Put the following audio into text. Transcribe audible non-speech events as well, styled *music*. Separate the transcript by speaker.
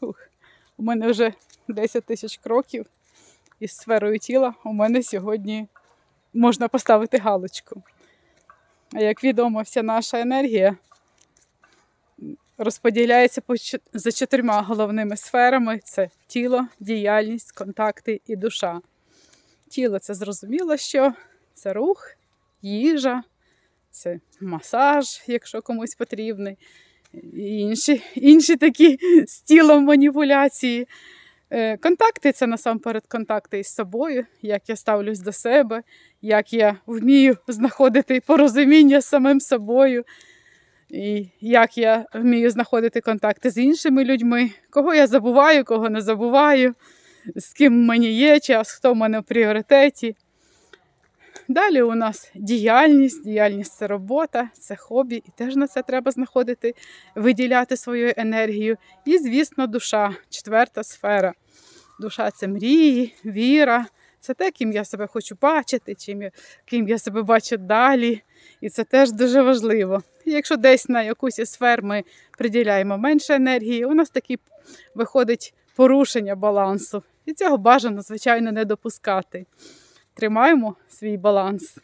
Speaker 1: Ух, у мене вже 10 тисяч кроків із сферою тіла. У мене сьогодні можна поставити галочку. А як відомо, вся наша енергія розподіляється за чотирма головними сферами: це тіло, діяльність, контакти і душа. Тіло це зрозуміло, що це рух, їжа, це масаж, якщо комусь потрібний, інші, інші такі *laughs* з тілом маніпуляції. Е, Контакти це насамперед контакти із собою, як я ставлюсь до себе, як я вмію знаходити порозуміння з самим собою, і як я вмію знаходити контакти з іншими людьми, кого я забуваю, кого не забуваю, з ким мені є час, хто в мене в пріоритеті. Далі у нас діяльність. Діяльність це робота, це хобі, і теж на це треба знаходити, виділяти свою енергію. І, звісно, душа, четверта сфера. Душа це мрії, віра, це те, ким я себе хочу бачити, чим я, ким я себе бачу далі. І це теж дуже важливо. Якщо десь на якусь із сфер ми приділяємо менше енергії, у нас такі виходить порушення балансу. І цього бажано, звичайно, не допускати. Тримаємо свій баланс.